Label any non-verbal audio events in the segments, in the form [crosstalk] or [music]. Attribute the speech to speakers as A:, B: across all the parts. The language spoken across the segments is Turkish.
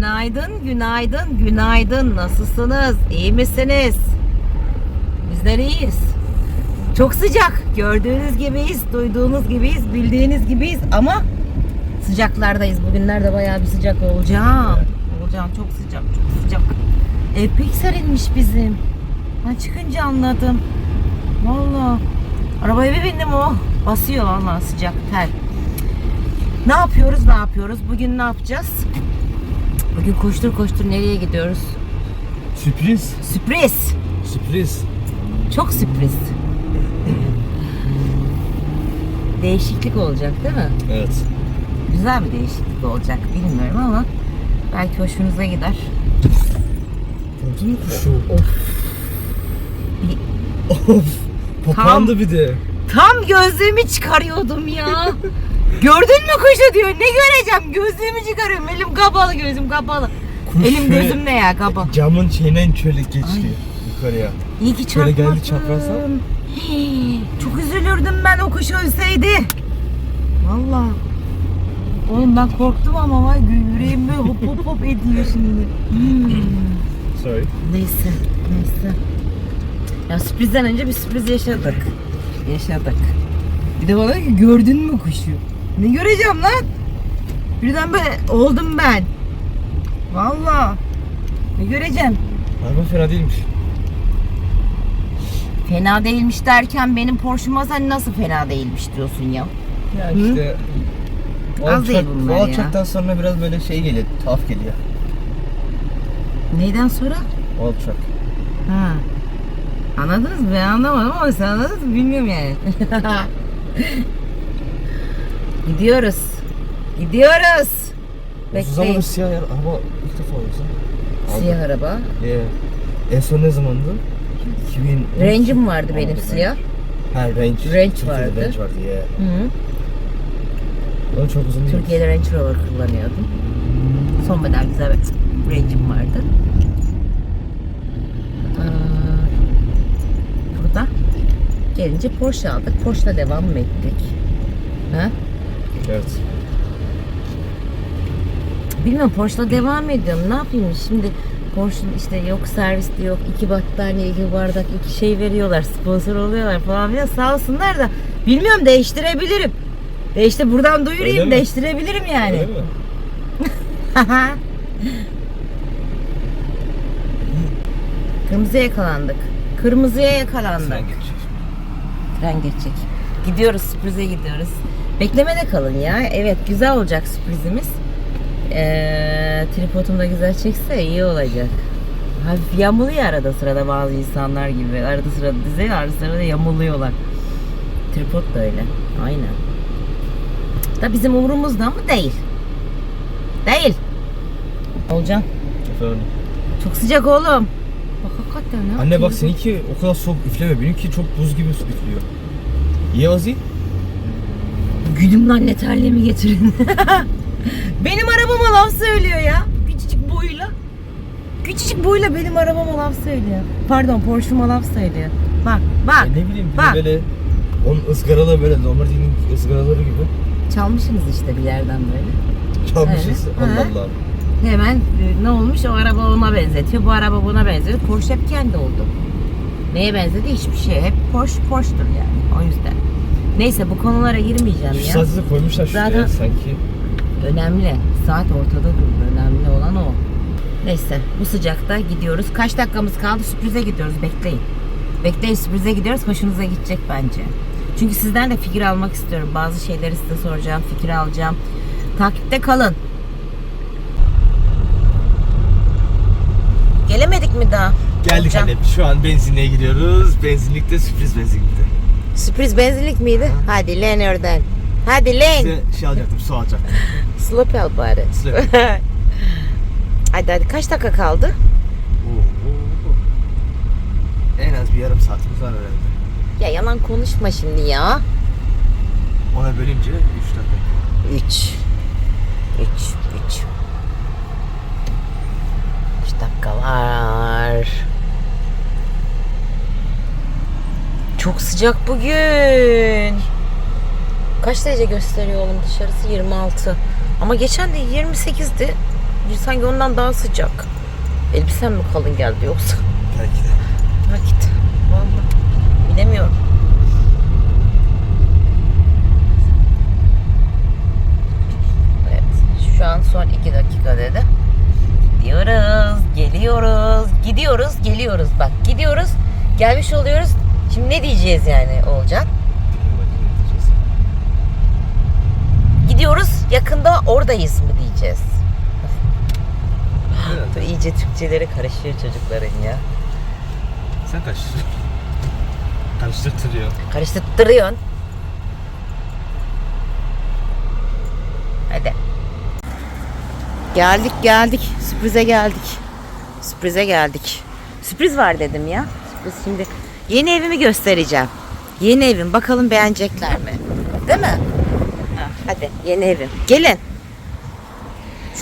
A: Günaydın, günaydın, günaydın. Nasılsınız? İyi misiniz? Bizler iyiyiz. Çok sıcak. Gördüğünüz gibiyiz, duyduğunuz gibiyiz, bildiğiniz gibiyiz ama sıcaklardayız. Bugünlerde bayağı bir sıcak olacağım. Olacağım çok sıcak, çok sıcak. Ev pek serinmiş bizim. Ben çıkınca anladım. Vallahi. Arabaya bir bindim o. Basıyor vallahi sıcak ter. Ne yapıyoruz ne yapıyoruz? Bugün ne yapacağız? Bugün koştur koştur nereye gidiyoruz?
B: Sürpriz.
A: Sürpriz.
B: Sürpriz.
A: Çok sürpriz. Değişiklik olacak değil mi?
B: Evet.
A: Güzel bir değişiklik olacak bilmiyorum ama belki hoşunuza gider.
B: Gördün mü kuşu?
A: Bir-
B: Of. Papandı bir de.
A: Tam gözlüğümü çıkarıyordum ya. Gördün mü kuşu diyor. Ne göreceğim? Gözlüğümü çıkarıyorum. Elim kapalı, gözüm kapalı.
B: Kuş
A: Elim
B: şöyle
A: gözüm ne ya kapalı.
B: Camın şeyinden şöyle geçti yukarıya.
A: İyi ki
B: Şöyle
A: çarpmadın.
B: geldi çaprazdan.
A: Hii, Çok üzülürdüm ben o kuş ölseydi. Valla. Oğlum ben korktum ama vay yüreğim böyle hop hop hop ediyor şimdi. Hmm.
B: Sorry.
A: Neyse, neyse. Ya sürprizden önce bir sürpriz yaşadık. Yaşadık. Bir de bana ki gördün mü kuşu? Ne göreceğim lan? Birden böyle oldum ben. Valla. Ne göreceğim?
B: Araba fena değilmiş.
A: Fena değilmiş derken benim Porsche'ma sen nasıl fena değilmiş diyorsun ya?
B: Ya
A: Hı?
B: işte o
A: Az değil
B: alçak-
A: bunlar
B: o
A: ya.
B: alçaktan sonra biraz böyle şey geliyor, tuhaf geliyor.
A: Neyden sonra?
B: O alçak.
A: Ha. Anladınız mı? Ben anlamadım ama sen anladın mı? Bilmiyorum yani. [laughs] Gidiyoruz. Gidiyoruz.
B: Uzun zamandır
A: Bekleyin.
B: siyah yer, araba ilk defa olsa.
A: Siyah araba.
B: Yeah. En son ne zamandı? 2000
A: Range'im vardı benim siyah.
B: Ha Range.
A: Range
B: Türkiye'de
A: vardı.
B: Range vardı yeah.
A: Hı -hı.
B: O çok uzun değil.
A: Türkiye'de Range Rover kullanıyordum. Son model güzel bir Range'im vardı. Aa, burada gelince Porsche aldık. Porsche'la devam mı ettik? Ha?
B: Evet.
A: Bilmiyorum Porsche'la devam ediyorum. Ne yapayım şimdi? Porsche'un işte yok servisti yok. iki battaniye, iki bardak, iki şey veriyorlar. Sponsor oluyorlar falan filan. Sağ olsunlar da bilmiyorum değiştirebilirim. Değişti buradan
B: Öyle
A: duyurayım
B: mi?
A: değiştirebilirim yani.
B: Öyle mi? [laughs]
A: Kırmızıya yakalandık. Kırmızıya yakalandık.
B: Sen geçeceksin.
A: Tren geçecek. Gidiyoruz sürprize gidiyoruz. Beklemede kalın ya. Evet güzel olacak sürprizimiz. Ee, tripodum da güzel çekse iyi olacak. Hafif yamuluyor arada sırada bazı insanlar gibi. Arada sırada diziyor, arada sırada yamuluyorlar. Tripod da öyle. Aynen. Da bizim umurumuzda mı? Değil. Değil. Olcan.
B: Efendim.
A: Çok sıcak oğlum. Bak hakikaten ne
B: Anne bak seninki o kadar soğuk üfleme. Benimki çok buz gibi üflüyor. İyi Ozi.
A: Güdüm lan ne terliğimi getirin. [laughs] benim arabama laf söylüyor ya. Küçücük boyuyla. Küçücük boyuyla benim arabama laf söylüyor. Pardon Porsche'uma laf söylüyor. Bak bak.
B: E ne bileyim bir de
A: bak.
B: böyle onun ızgaralı böyle Lamborghini'nin ızgaraları gibi
A: Çalmışsınız işte bir yerden böyle.
B: çalmışız.
A: Evet.
B: Allah. Allah.
A: Hemen e, ne olmuş o araba ona benzetiyor. Bu araba buna benziyor. Porsche hep kendi oldu. Neye benzedi? Hiçbir şey. Hep Porsche Porsche'dur yani. O yüzden. Neyse bu konulara girmeyeceğim
B: Şu
A: ya.
B: saati de koymuşlar şuraya
A: Zaten-
B: sanki.
A: Önemli. Saat ortada durdu. Önemli olan o. Neyse bu sıcakta gidiyoruz. Kaç dakikamız kaldı? Sürprize gidiyoruz. Bekleyin. Bekleyin sürprize gidiyoruz. Hoşunuza gidecek bence. Çünkü sizden de fikir almak istiyorum. Bazı şeyleri size soracağım. Fikir alacağım. Takipte kalın. Gelemedik mi daha?
B: Geldik
A: Olcan.
B: anne. Şu an benzinliğe gidiyoruz. Benzinlikte sürpriz benzinlikte.
A: Sürpriz benzinlik miydi? Hadi lan oradan. Hadi lan.
B: Size şey alacaktım, su alacaktım. [laughs]
A: Slope al bari.
B: Slope. [laughs]
A: hadi hadi kaç dakika kaldı?
B: En az bir yarım saatimiz var herhalde.
A: Ya yalan konuşma şimdi ya.
B: Ona bölünce 3 dakika.
A: 3 3 3 3 dakika var. Çok sıcak bugün. Kaç derece gösteriyor oğlum dışarısı? 26. Ama geçen de 28'di. sanki ondan daha sıcak. Elbisen mi kalın geldi yoksa?
B: Belki de.
A: Ha git. Vallahi bilemiyorum. Evet. Şu an son iki dakika dedi. Gidiyoruz, geliyoruz, gidiyoruz. Bak gidiyoruz, gelmiş oluyoruz. Şimdi ne diyeceğiz yani Olcan? Gidiyoruz, yakında oradayız mı diyeceğiz. Dur iyice Türkçeleri karışıyor çocukların ya.
B: Sen karıştır. Karıştırtırıyor.
A: Karıştırıyorsun. Hadi. Geldik geldik. Sürprize geldik. Sürprize geldik. Sürpriz var dedim ya. Sürpriz şimdi. Yeni evimi göstereceğim. Yeni evim. Bakalım beğenecekler mi? Değil mi? Ha, hadi yeni evim. Gelin.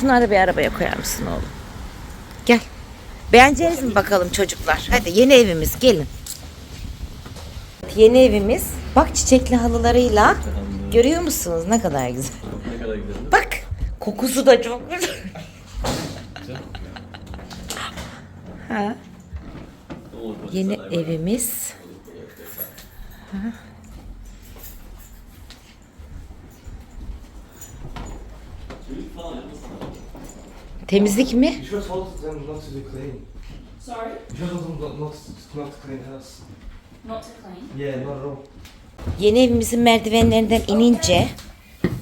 A: Şunları bir arabaya koyar mısın oğlum? Gel. Beğeneceğiniz mi bakalım çocuklar? Hadi yeni evimiz gelin. Yeni evimiz. Bak çiçekli halılarıyla. Görüyor musunuz ne kadar güzel.
B: Ne kadar güzel.
A: Bak kokusu da çok güzel. ha. Yeni evimiz. Ha. Temizlik mi?
B: You should have told them not to do clean.
C: Sorry?
B: You should have told them not, not to clean house.
C: Not to clean.
B: Yeah, not at all.
A: Yeni evimizin merdivenlerinden inince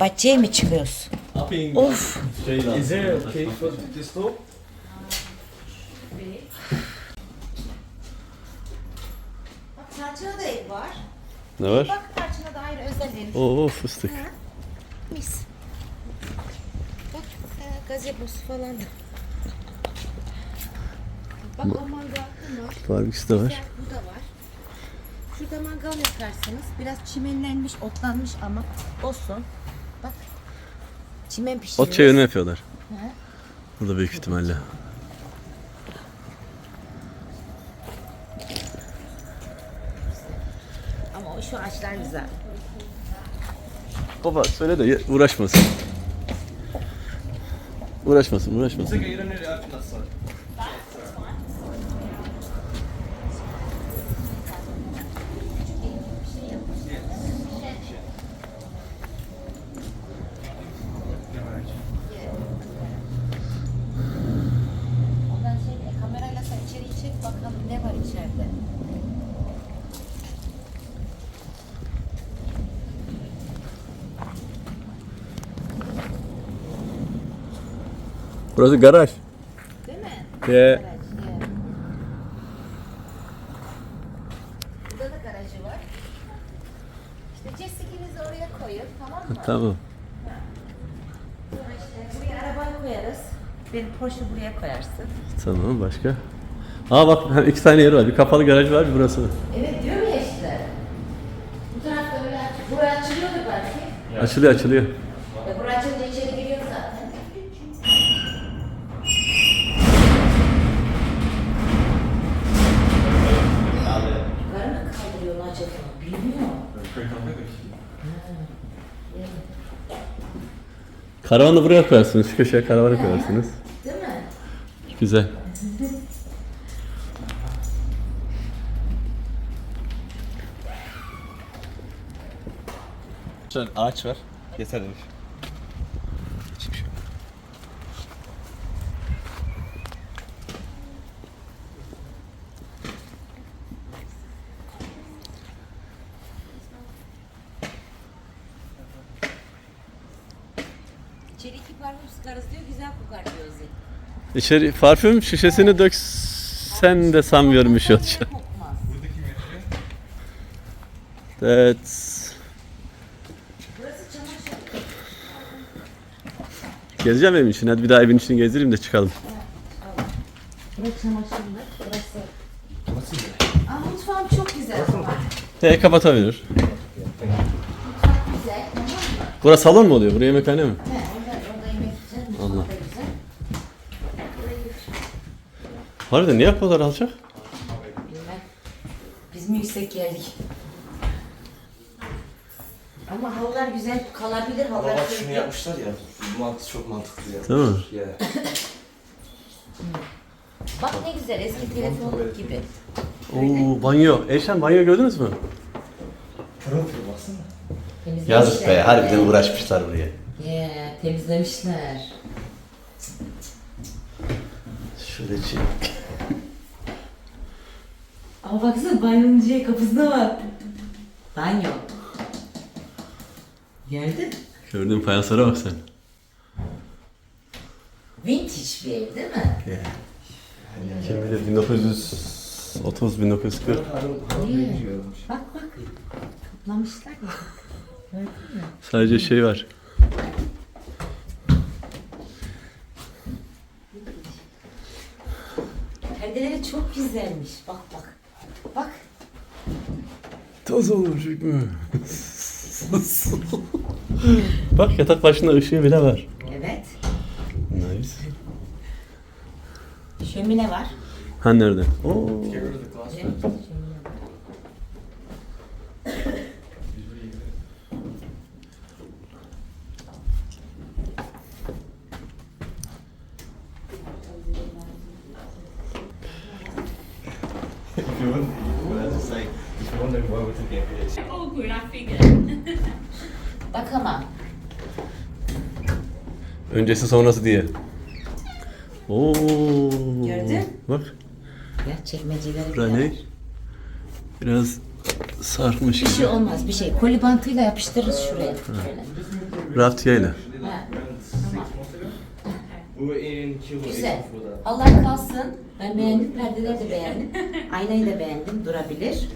A: bahçeye mi çıkıyoruz? Of.
B: Is there a key for this door?
A: Bak Tarçın'a da ev var.
D: Ne var?
A: Bak Tarçın'a dair özel ev.
D: Oo fıstık.
A: Mis. Bak e, gazebosu falan da. Bak o mangal var.
D: Barbeküsü de var.
A: Güzel, bu da var. Şurada mangal yaparsınız. Biraz çimenlenmiş, otlanmış ama olsun. Bak. Çimen pişiriyoruz.
D: Ot çevirme yapıyorlar. Bu da büyük ihtimalle.
A: Ağaçlar güzel.
D: Baba söyle de uğraşmasın. Uğraşmasın, uğraşmasın.
B: Okay, you don't need to open that side.
A: Ondan şey, e, kamerayla sen içeri çek bakalım ne var içeride.
D: Burası garaj.
A: Değil mi?
D: Ye.
A: Garaj, yeah. Burada da garajı var. İşte Jessica'nizi oraya koyun tamam mı?
D: Tamam.
A: Buraya arabayı koyarız. Benim Porsche buraya koyarsın.
D: Tamam başka. Aa bak iki tane yeri var. Bir kapalı garaj var, bir burası.
A: Evet diyorum ya işte. Bu tarafta öyle aç- buraya açılıyordu belki.
D: Açılıyor, açılıyor.
A: E buraya açınca içeri giriyor zaten. Yukarı mı kaldırıyor acaba? Bilmiyorum.
D: Karavanı buraya koyarsınız. Şu köşeye karavanı koyarsınız.
A: Değil mi?
D: Güzel.
B: Şöyle ağaç var. Yeter demiş. Hiçbir şey yok.
A: İçeri iki parfüm sıkarız diyor, güzel kokar Zil.
D: İçeri parfüm şişesini döksen de sanmıyorum bir şey olacak.
A: Kokmaz.
D: That's...
A: Burası çamaşır.
D: Gezeceğim evin için. Hadi bir daha evin içini gezdireyim de çıkalım.
A: Burası çamaşırlık, burası... Aa mutfağım çok güzel. Bak,
D: He kapatabilir.
A: Mutfak güzel, tamam mı?
D: Burası salon mu oluyor? Buraya yemekhane mi?
A: He, orada, orada yemek güzel, mutfak
D: Allah.
A: da güzel.
D: Harbiden niye yapıyorlar alacak?
A: Bilmem. Biz mi yüksek geldik? Ama halılar güzel kalabilir.
B: Ama
A: Halılar
B: bak şunu yapmışlar ya. Bu mantık çok mantıklı ya.
D: Değil mi?
B: Yeah.
A: Bak ne güzel eski telefonluk gibi.
D: Oo banyo. Eşen banyo gördünüz mü?
B: Pırıl pırıl baksana.
A: Temizlemişler.
D: Yazık be harbiden uğraşmışlar buraya.
A: Yeah, temizlemişler.
D: Şöyle çek.
A: Ama baksana banyonun şey kapısına bak. Banyo. Gördün?
D: Gördüğün fayanslara bak sen.
A: Vintage bir ev değil mi?
D: Kim bilir 1930 1940.
A: Bak bak. Kaplamışlar ya. Gördün mü?
D: Sadece şey var.
A: Perdeleri çok güzelmiş. Bak. Bak.
D: Olur mü? Bak yatak başında ışığı bile var.
A: Evet.
D: Nice.
A: Şömine var.
D: Ha nerede? Oo.
A: Bak ama.
D: Öncesi sonrası diye. Oo.
A: Gördün?
D: Bak.
A: Ya çekmeceleri
D: Bura ne? Biraz sarkmış
A: Bir şey
D: gibi.
A: olmaz bir şey. Koli bantıyla yapıştırırız şuraya. Şöyle.
D: Raftiyayla.
A: Ha, Güzel. Allah kalsın. Ben beğendim. Perdeleri de beğendim. Aynayı da beğendim. Durabilir.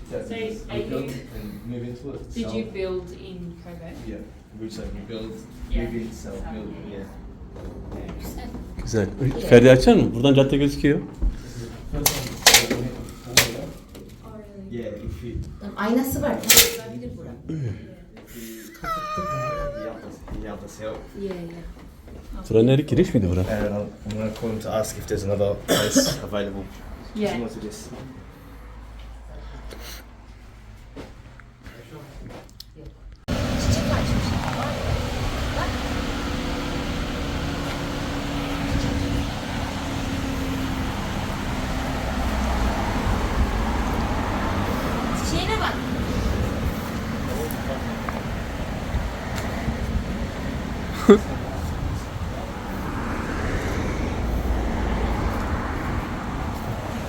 B: Move into it.
C: did you build in Kobe?
B: Yeah, we just like we build,
C: Yeah.
B: move in, sell,
C: Sell,
B: build,
C: yeah.
B: yeah.
A: Güzel.
D: Güzel. Ferdi açar mı? Buradan cadde gözüküyor.
C: Oh, really?
B: Yeah, if you,
A: Tamam, aynası var. Durabilir bura. Kapattım ben.
B: you have to, you have to sell.
C: Yeah, yeah.
D: Bura nereye giriş miydi bura?
B: And I'm, I'm gonna call him to ask if there's another place available.
C: Yeah.
B: Similar to this.
A: Çiçek açmış. Bak. Çiçeğine bak.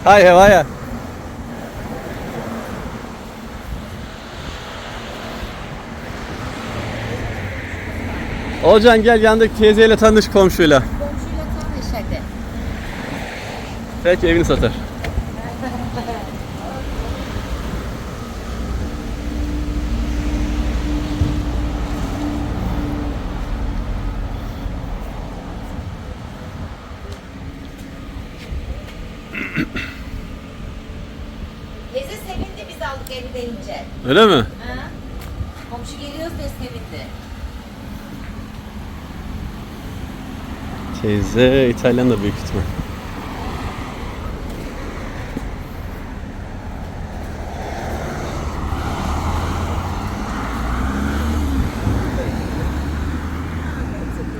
D: Hay hevaya. Olcan gel yandaki teyzeyle tanış komşuyla.
A: Komşuyla tanış hadi.
D: Belki evini satar.
A: Teyze sevindi biz aldık evi deyince.
D: Öyle mi?
A: Ha? Komşu geliyoruz diye sevindi.
D: Teyze İtalyan da büyük ihtimal.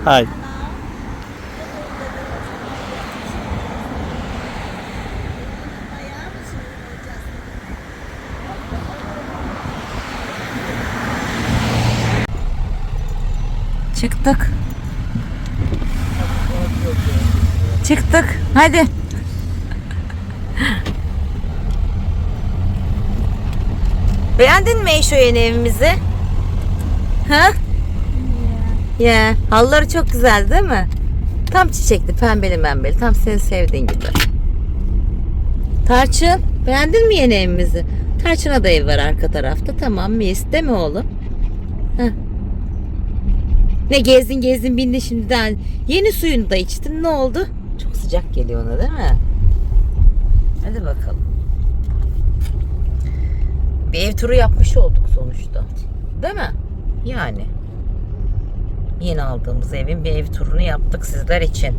D: Hi.
A: Çıktık. Çıktık. Hadi. Beğendin mi Eşo yeni evimizi? Ha? Ya, halıları çok güzel değil mi? Tam çiçekli, pembeli membeli. Tam senin sevdiğin gibi. Tarçın, beğendin mi yeni evimizi? Tarçın'a da ev var arka tarafta. Tamam mis değil mi oğlum? Heh. Ne gezdin gezdin bindin şimdiden. Yeni suyunu da içtin ne oldu? Çok sıcak geliyor ona değil mi? Hadi bakalım. Bir ev turu yapmış olduk sonuçta. Değil mi? Yani. Yeni aldığımız evin bir ev turunu yaptık sizler için.